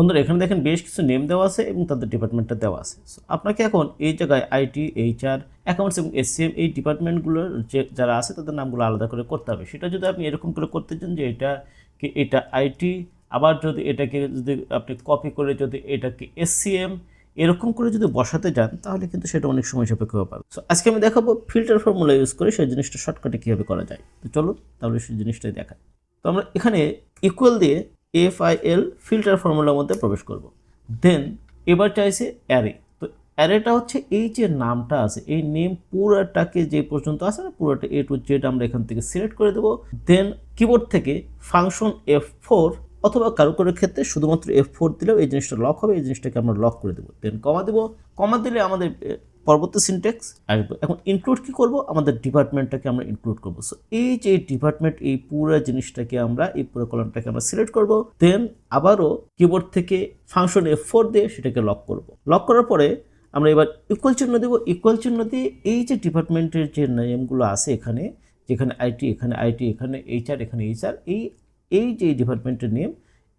বন্ধুরা, এখানে দেখেন বেশ কিছু নেম দেওয়া আছে এবং তাদের ডিপার্টমেন্টটা দেওয়া আছে। সো আপনাকে এখন এই জায়গায় আইটি এইচআর অ্যাকাউন্টস এবং এসসিএম এই ডিপার্টমেন্টগুলোর যে, যারা আছে তাদের নামগুলো আলাদা করে করতে হবে। সেটা যদি আপনি এরকম করে করতে চান যে এটা কি এটা আইটি আবার যদি এটাকে যদি আপনি কপি করে যদি এটাকে এসসিএম এরকম করে যদি বসাতে যান, তাহলে কিন্তু সেটা অনেক সময় সাপেক্ষ ব্যাপার সো আজকে আমি দেখাবো ফিল্টার ফর্মুলা ইউজ করে সেই জিনিসটা শর্টকাটে কীভাবে করা যায়। তো চলো তাহলে সেই জিনিসটাই দেখাই। তো আমরা এখানে ইকুয়াল দিয়ে এফ আই এল ফিল্টার ফর্মুলার মধ্যে প্রবেশ করব। দেন এবার চাইছে অ্যারে তো অ্যারেটা হচ্ছে এই যে নামটা আছে, এই নেম পুরোটাকে যে পর্যন্ত আছে না, পুরোটা এ টু জেড আমরা এখান থেকে সিলেক্ট করে দেবো। দেন কিবোর্ড থেকে ফাংশন এফ ফোর অথবা কারও কারোর ক্ষেত্রে শুধুমাত্র এফ ফোর দিলেও এই জিনিসটা লক হবে, এই জিনিসটাকে আমরা লক করে দেবো। দেন কমা দেবো। কমা দিলে আমাদের পরবর্তী সিনটেক্স আসবে। এখন ইনক্লুড কি করব? আমাদের ডিপার্টমেন্টটাকে আমরা ইনক্লুড করব। সো এই যে ডিপার্টমেন্ট এই পুরো জিনিসটাকে আমরা এই পুরো কলমটাকে আমরা সিলেক্ট করব। দেন আবারও কিবোর্ড থেকে ফাংশন এফ ফোর দিয়ে সেটাকে লক করব। লক করার পরে আমরা এবার ইকুয়াল চিহ্ন দেবো। ইকুয়াল চিহ্ন দিয়ে এই যে ডিপার্টমেন্টের যে নেমগুলো আছে এখানে যেখানে আইটি এখানে আইটি এখানে এইচআর এখানে এইচআর এই এই যে ডিপার্টমেন্টের নেম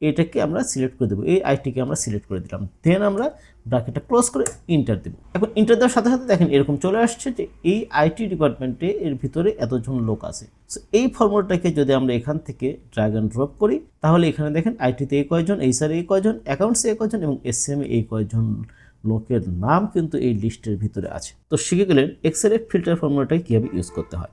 এটাকে আমরা সিলেক্ট করে দেবো। এই আইটিকে আমরা সিলেক্ট করে দিলাম। দেন আমরা ব্র্যাকেটটা ক্লোজ করে ইন্টার দেবো। এখন ইন্টার দেওয়ার সাথে সাথে দেখেন এরকম চলে আসছে যে এই আইটি ডিপার্টমেন্টে এর ভিতরে এতজন লোক আছে। সো এই ফর্মুলাটাকে যদি আমরা এখান থেকে ড্র্যাগ অ্যান্ড ড্রপ করি, তাহলে এখানে দেখেন আইটিতে এই কয়জন এইচআর এই কয়জন অ্যাকাউন্টসে এই কয়জন এবং এসএমএ এই কয়জন লোকের নাম কিন্তু এই লিস্টের ভিতরে আছে। তো শিখে গেলেন এক্সেলের ফিল্টার ফর্মুলাটাকে কীভাবে ইউজ করতে হয়।